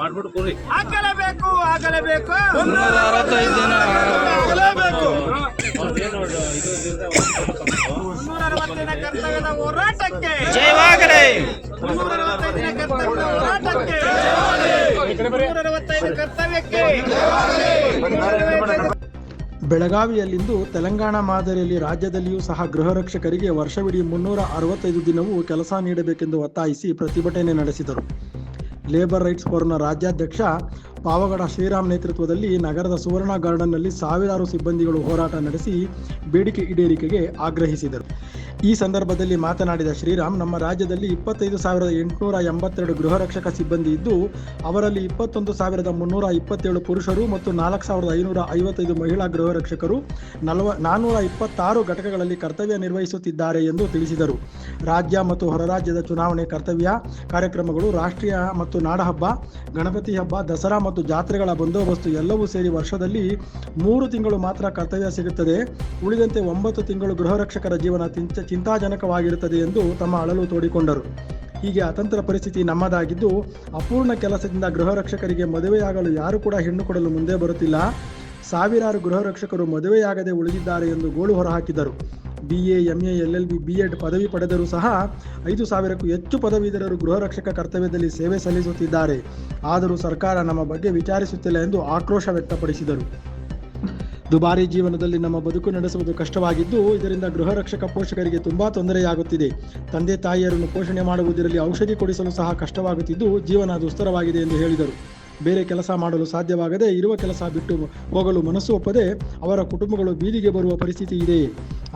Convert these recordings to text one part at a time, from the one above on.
ಮಾಡ್ಬಿಟ್ಟು ಕೊಡಿ ಆಗಲೇಬೇಕು ಆಗಲೇಬೇಕು. ಮುನ್ನೂರ ಅರವತ್ತೈದು ದಿನ ಆಗಲೇಬೇಕು. ಅವ್ರದ್ದೇನು ಇದು ಇದಿದೆ, ಮುನ್ನೂರ ಅರವತ್ತೈದನೇ ಕರ್ತವ್ಯದ ಹೋರಾಟಕ್ಕೆ. ಜಯವಾಗಲಿ ಮುನ್ನೂರ ಅರವತ್ತೈದನೇ ಕರ್ತವ್ಯದ ಹೋರಾಟಕ್ಕೆ. ಮುನ್ನೂರ ಅರವತ್ತೈದು ಕರ್ತವ್ಯಕ್ಕೆ. ಬೆಳಗಾವಿಯಲ್ಲಿಂದು ತೆಲಂಗಾಣ ಮಾದರಿಯಲ್ಲಿ ರಾಜ್ಯದಲ್ಲಿಯೂ ಸಹ ಗೃಹ ರಕ್ಷಕರಿಗೆ ವರ್ಷವಿಡೀ ಮುನ್ನೂರ ಅರವತ್ತೈದು ದಿನವೂ ಕೆಲಸ ನೀಡಬೇಕೆಂದು ಒತ್ತಾಯಿಸಿ ಪ್ರತಿಭಟನೆ ನಡೆಸಿದರು. ಲೇಬರ್ ರೈಟ್ಸ್ ಫೋರಂನ ರಾಜ್ಯಾಧ್ಯಕ್ಷ ಪಾವಗಡ ಶ್ರೀರಾಮ್ ನೇತೃತ್ವದಲ್ಲಿ ನಗರದ ಸುವರ್ಣ ಗಾರ್ಡನ್ನಲ್ಲಿ ಸಾವಿರಾರು ಸಿಬ್ಬಂದಿಗಳು ಹೋರಾಟ ನಡೆಸಿ ಬೇಡಿಕೆ ಈಡೇರಿಕೆಗೆ ಆಗ್ರಹಿಸಿದರು. ಈ ಸಂದರ್ಭದಲ್ಲಿ ಮಾತನಾಡಿದ ಶ್ರೀರಾಮ್, ನಮ್ಮ ರಾಜ್ಯದಲ್ಲಿ ಇಪ್ಪತ್ತೈದು ಸಾವಿರದ ಎಂಟುನೂರ ಎಂಬತ್ತೆರಡು ಗೃಹ ರಕ್ಷಕ ಸಿಬ್ಬಂದಿ ಇದ್ದು, ಅವರಲ್ಲಿ ಇಪ್ಪತ್ತೊಂದು ಸಾವಿರದ ಮುನ್ನೂರ ಇಪ್ಪತ್ತೇಳು ಪುರುಷರು ಮತ್ತು ನಾಲ್ಕು ಸಾವಿರದ ಐನೂರ ಐವತ್ತೈದು ಮಹಿಳಾ ಗೃಹ ರಕ್ಷಕರು, ನಲವ ನಾನ್ನೂರ ಇಪ್ಪತ್ತಾರು ಘಟಕಗಳಲ್ಲಿ ಕರ್ತವ್ಯ ನಿರ್ವಹಿಸುತ್ತಿದ್ದಾರೆ ಎಂದು ತಿಳಿಸಿದರು. ರಾಜ್ಯ ಮತ್ತು ಹೊರರಾಜ್ಯದ ಚುನಾವಣೆ ಕರ್ತವ್ಯ, ಕಾರ್ಯಕ್ರಮಗಳು ರಾಷ್ಟ್ರೀಯ ಮತ್ತು ನಾಡಹಬ್ಬ, ಗಣಪತಿ ಹಬ್ಬ, ದಸರಾ ಮತ್ತು ಜಾತ್ರೆಗಳ ಬಂದೋಬಸ್ತು ಎಲ್ಲವೂ ಸೇರಿ ವರ್ಷದಲ್ಲಿ ಮೂರು ತಿಂಗಳು ಮಾತ್ರ ಕರ್ತವ್ಯ ಸಿಗುತ್ತದೆ. ಉಳಿದಂತೆ ಒಂಬತ್ತು ತಿಂಗಳು ಗೃಹರಕ್ಷಕರ ಜೀವನ ಚಿಂತ ಚಿಂತಾಜನಕವಾಗಿರುತ್ತದೆ ಎಂದು ತಮ್ಮ ಅಳಲು ತೋಡಿಕೊಂಡರು. ಹೀಗೆ ಅತಂತ್ರ ಪರಿಸ್ಥಿತಿ ನಮ್ಮದಾಗಿದ್ದು, ಅಪೂರ್ಣ ಕೆಲಸದಿಂದ ಗೃಹರಕ್ಷಕರಿಗೆ ಮದುವೆಯಾಗಲು ಯಾರು ಕೂಡ ಹೆಣ್ಣು ಕೊಡಲು ಮುಂದೆ ಬರುತ್ತಿಲ್ಲ. ಸಾವಿರಾರು ಗೃಹರಕ್ಷಕರು ಮದುವೆಯಾಗದೆ ಉಳಿದಿದ್ದಾರೆ ಎಂದು ಗೋಳು ಹೊರಹಾಕಿದರು. B A M A L L B B Ed ಪದವಿ ಪಡೆದರೂ ಸಹ ಐದು ಸಾವಿರಕ್ಕೂ ಹೆಚ್ಚು ಪದವೀಧರರು ಗೃಹ ರಕ್ಷಕ ಕರ್ತವ್ಯದಲ್ಲಿ ಸೇವೆ ಸಲ್ಲಿಸುತ್ತಿದ್ದಾರೆ. ಆದರೂ ಸರ್ಕಾರ ನಮ್ಮ ಬಗ್ಗೆ ವಿಚಾರಿಸುತ್ತಿಲ್ಲ ಎಂದು ಆಕ್ರೋಶ ವ್ಯಕ್ತಪಡಿಸಿದರು. ದುಬಾರಿ ಜೀವನದಲ್ಲಿ ನಮ್ಮ ಬದುಕು ನಡೆಸುವುದು ಕಷ್ಟವಾಗಿದ್ದು, ಇದರಿಂದ ಗೃಹ ರಕ್ಷಕ ಪೋಷಕರಿಗೆ ತುಂಬಾ ತೊಂದರೆಯಾಗುತ್ತಿದೆ. ತಂದೆ ತಾಯಿಯರನ್ನು ಪೋಷಣೆ ಮಾಡುವುದರಲ್ಲಿ ಔಷಧಿ ಕೊಡಿಸಲು ಸಹ ಕಷ್ಟವಾಗುತ್ತಿದ್ದು, ಜೀವನ ದುಸ್ತರವಾಗಿದೆ ಎಂದು ಹೇಳಿದರು. ಬೇರೆ ಕೆಲಸ ಮಾಡಲು ಸಾಧ್ಯವಾಗದೆ ಇರುವ ಕೆಲಸ ಬಿಟ್ಟು ಹೋಗಲು ಮನಸ್ಸು ಒಪ್ಪದೆ ಅವರ ಕುಟುಂಬಗಳು ಬೀದಿಗೆ ಬರುವ ಪರಿಸ್ಥಿತಿ ಇದೆ.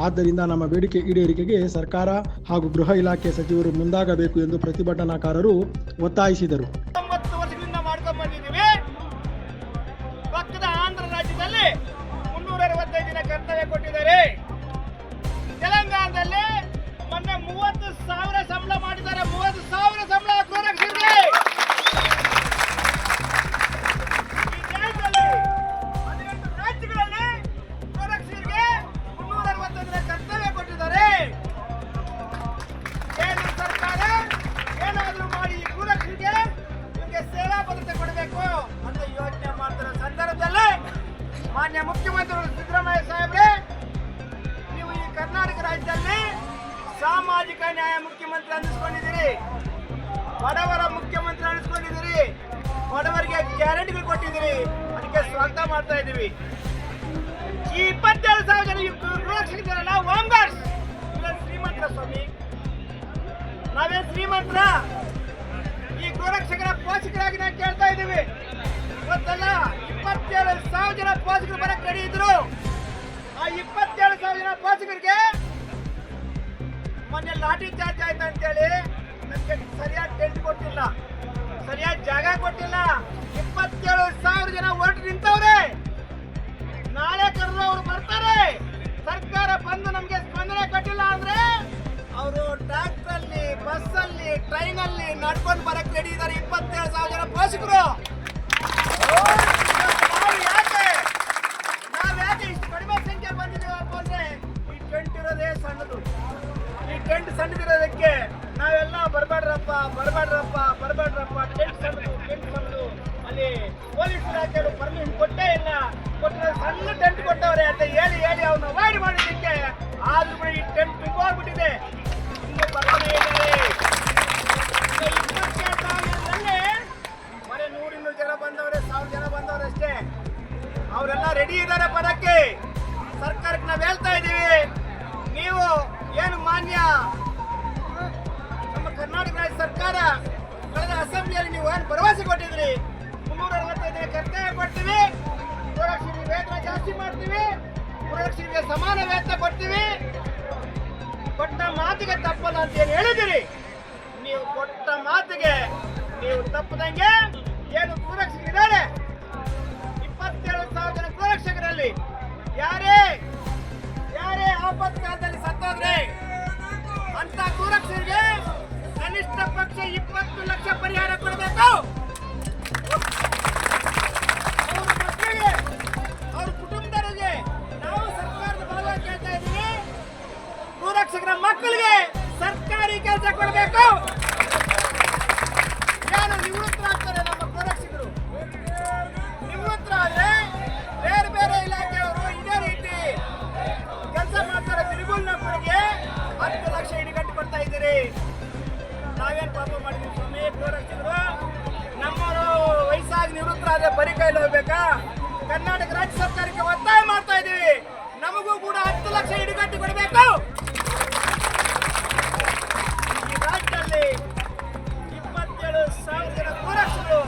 ಆದ್ದರಿಂದ ನಮ್ಮ ಬೇಡಿಕೆ ಈಡೇರಿಕೆಗೆ ಸರ್ಕಾರ ಹಾಗೂ ಗೃಹ ಇಲಾಖೆ ಸಚಿವರು ಮುಂದಾಗಬೇಕು ಎಂದು ಪ್ರತಿಭಟನಾಕಾರರು ಒತ್ತಾಯಿಸಿದರು. ದಿನ ಕರ್ತವ್ಯ ಕೊಟ್ಟಿದ್ದಾರೆ. ತೆಲಂಗಾಣದಲ್ಲಿ ಮೊನ್ನೆ ಮೂವತ್ತು ಸಾವಿರ ಸಂಬಳ ಮಾಡಿದ್ದಾರೆ. ಮೂವತ್ತು ಸಾವಿರ ಸಂಬಳ ಗೃಹರಕ್ಷಕರಿಗೆ ಈ ಸಾಮಾಜಿಕ ನ್ಯಾಯ ಮುಖ್ಯಮಂತ್ರಿ ಅನ್ನಿಸ್ಕೊಂಡಿದ್ದೀರಿ. ಬಡವರ ಮುಖ್ಯಮಂತ್ರಿ ಅನ್ನಿಸ್ಕೊಂಡಿದ್ದೀರಿ. ಬಡವರಿಗೆ ಗ್ಯಾರಂಟಿಗಳು ಕೊಟ್ಟಿದ್ದೀರಿ. ಅದಕ್ಕೆ ಸ್ವಾಗತ ಮಾಡ್ತಾ ಇದ್ದೀವಿ. ಈ ಇಪ್ಪತ್ತೇಳು ಸಾವಿರ ಗಾರ್ಡ್ಸ್ ಇವ್ರೇನ್ ಶ್ರೀಮಂತರ ಸ್ವಾಮಿ. ನಾವೇ ಶ್ರೀಮಂತರ. ಈ ಗೃಹರಕ್ಷಕರ ಪೋಷಕರಾಗಿ ನಾವು ಕೇಳ್ತಾ ಇದ್ದೀವಿ. ಗೊತ್ತಲ್ಲ, ಇಪ್ಪತ್ತೇಳು ಸಾವಿರ ಜನ ಪೋಷಕರು ಬರಕ್ಕೆ ರೆಡಿ ಇದ್ರು. ಆ ಇಪ್ಪತ್ತೇಳು ಸಾವಿರ ಜನ ಪೋಷಕರಿಗೆ ಮೊನ್ನೆ ಲಾಠಿ ಚಾರ್ಜ್ ಆಯ್ತು ಅಂತೇಳಿ ನನಗೆ ಸರಿಯಾದ ಟೆಂಟ್ ಕೊಟ್ಟಿಲ್ಲ. ಸರಿಯಾದ ಜಾಗ ಕೊಟ್ಟಿಲ್ಲ. ಇಪ್ಪತ್ತೇಳು ಸಾವಿರ ಜನ ಹೊರಟು ನಿಂತವ್ರೆ. ನಾಳೆ ಕರೆದು ಅವ್ರು ಬರ್ತಾರೆ. ಸರ್ಕಾರ ಬಂದು ನಮಗೆ ಸ್ಪಂದನೆ ಕೊಟ್ಟಿಲ್ಲ ಅಂದ್ರೆ ಅವರು ಟ್ರ್ಯಾಕ್ಟ್ರಲ್ಲಿ ಅಲ್ಲಿ ಬಸ್ ಅಲ್ಲಿ ಟ್ರೈನ್ ಅಲ್ಲಿ ನಡ್ಕೊಂಡು ಬರಕ್ ರೆಡಿ ಇದ್ದಾರೆ ಇಪ್ಪತ್ತೇಳು ಸಾವಿರ ಜನ ಪೋಷಕರು. ಟೆಂಟ್ ಸಣ್ಣದಿರೋದಕ್ಕೆ ನಾವೆಲ್ಲ ಬರಬೇಡ್ರಪ್ಪ ಬರಬೇಡ್ರಪ್ಪ ಬರಬೇಡ್ರಪ್ಪ ಟೆಂಟ್ ಸಣ್ಣದು ಟೆಂಟ್ ಸಣ್ಣದು ಅಲ್ಲಿ ಪೊಲೀಸ್ ಇಲಾಖೆಯವರು ಪರ್ಮಿಷನ್ ಕೊಟ್ಟೇ ಇಲ್ಲ. ಕೊಟ್ಟರೆ ಸಣ್ಣ ಟೆಂಟ್ ಕೊಟ್ಟವ್ರೆ ಅಂತ ಹೇಳಿ ಹೇಳಿ ಅವನ್ನ ಅವಾಯ್ಡ್ ಮಾಡಿದ್ದಕ್ಕೆ ಆದ್ರೂ ಕೂಡ ಈ ಟೆಂಟ್ ತುಂಬೋಗ್ಬಿಟ್ಟಿದೆ ಜನ ಬಂದವ್ರೆ, ಸಾವಿರ ಜನ ಬಂದವ್ರೆ ಅವರೆಲ್ಲ ರೆಡಿ ಇದ್ದಾರೆ ಪದಕ್ಕೆ. ಸರ್ಕಾರಕ್ಕೆ ನಾವು ಹೇಳ್ತಾ ಇದ್ದೀವಿ, ನೀವು ಏನು ಮಾನ್ಯ? ನಮ್ಮ ಕರ್ನಾಟಕ ರಾಜ್ಯ ಸರ್ಕಾರ ಕಳೆದ ಅಸೆಂಬ್ಲಿಯಲ್ಲಿ ನೀವು ಏನು ಭರವಸೆ ಕೊಟ್ಟಿದ್ರಿ ಮುನ್ನೂರ ಅರವತ್ತೈದು ಕರ್ತವ್ಯ ಕೊಡ್ತೀವಿ ಗೃಹರಕ್ಷಕರಿಗೆ ವೇತನ ಜಾಸ್ತಿ ಮಾಡ್ತೀವಿ. ಗೃಹರಕ್ಷಕರಿಗೆ ಸಮಾನ ವೇತನ ಕೊಡ್ತೀವಿ. ಕೊಟ್ಟ ಮಾತಿಗೆ ತಪ್ಪಲ್ಲ ಅಂತ ಏನು ಹೇಳಿದಿರಿ ನೀವು ಕೊಟ್ಟ ಮಾತಿಗೆ ನೀವು ತಪ್ಪದಂಗೆ ನಾವೇನು ಪಾಪ ಮಾಡಿದ್ವಿ ಸ್ವಾಮಿ ಫೋನ್ ನಮ್ಮವರು ವಯಸ್ಸಾಗಿ ನಿವೃತ್ತರಾದ್ರೆ ಬರಿ ಕೈಲಿ ಹೋಗ್ಬೇಕಾ ಕರ್ನಾಟಕ ರಾಜ್ಯ ಸರ್ಕಾರಕ್ಕೆ ಒತ್ತಾಯ ಮಾಡ್ತಾ ಇದ್ದೀವಿ. ನಮಗೂ ಕೂಡ ಹತ್ತು ಲಕ್ಷ ಹಿಡಿಗಟ್ಟು ಕೊಡಬೇಕು. ಈ ರಾಜ್ಯದಲ್ಲಿ ಇಪ್ಪತ್ತೇಳು ಸಾವಿರ ಜನ ಪೂರಕ್ಷರು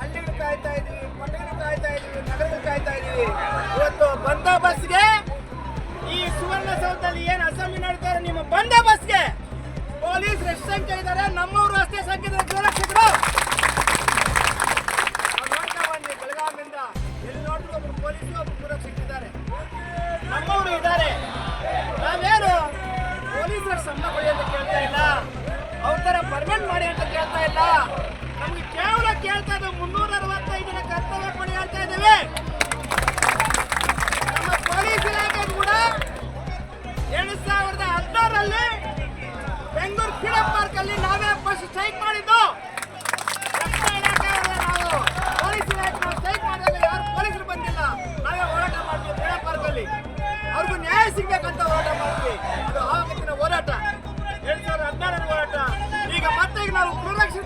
ಹಳ್ಳಿಗಳು ಕಾಯ್ತಾ ಇದ್ದೀವಿ, ಪಟ್ಟಣಗಳು ಕಾಯ್ತಾ ಇದ್ದೀವಿ, ನಗರಗಳು ಕಾಯ್ತಾ ಇದ್ದೀವಿ. ಇವತ್ತು ಬಂದೋಬಸ್ಗೆ ಈ ಸುವರ್ಣಸೌಧದಲ್ಲಿ ಏನು ಅಸೆಂಬ್ಲಿ ನಡೀತಾರೆ ನಿಮ್ಮ ಬಂದೋಬಸ್ಗೆ ಪೊಲೀಸ್ ಎಷ್ಟು ಸಂಖ್ಯೆ ಇದ್ದಾರೆ ನಮ್ಮವರು ಅಷ್ಟೇ ಸಂಖ್ಯೆ ನೋಡ್ತಾ ಬಂದ್ವಿ ಬೆಳಗಾವಿಯಿಂದ. ಎಲ್ಲಿ ನೋಡಿದ್ರು ಒಬ್ರು ಪೊಲೀಸರು ಒಬ್ರು ಗೋರಕ್ಷಕರಿದ್ದಾರೆ ನಮ್ಮವರು ಇದ್ದಾರೆ. ನಾವೇನು ಪೊಲೀಸರ ಸಂಬಳ ಕೊಡಿ ಅಂತ ಕೇಳ್ತಾ ಇಲ್ಲ. ಅವ್ರ ತರ ಪರ್ಮನೆಂಟ್ ಮಾಡಿ ಅಂತ ಕೇಳ್ತಾ ಇಲ್ಲ. ನಮ್ಗೆ ಕೇವಲ ಕೇಳ್ತಾ ಇದ್ದೀವಿ ಮುನ್ನೂರ ಅರವತ್ತೈದು ದಿನ ಕರ್ತವ್ಯ ಕೊಡಿ ಅಂತ ಇದ್ದೀವಿ.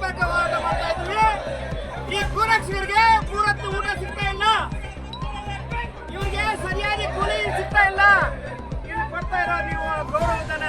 ಬಗ್ಗೆ ಹೋರಾಟ ಮಾಡ್ತಾ ಇದ್ವಿ. ಈ ಗೃಹರಕ್ಷಕರಿಗೆ ಮೂರತ್ತು ಊಟ ಸಿಗ್ತಾ ಇಲ್ಲ. ಇವ್ರಿಗೆ ಸರಿಯಾಗಿ ಕೂಲಿ ಸಿಗ್ತಾ ಇಲ್ಲ. ಇಲ್ಲಿ ಕೊಡ್ತಾ ಇರೋ ನೀವು ಗೌರವಧನ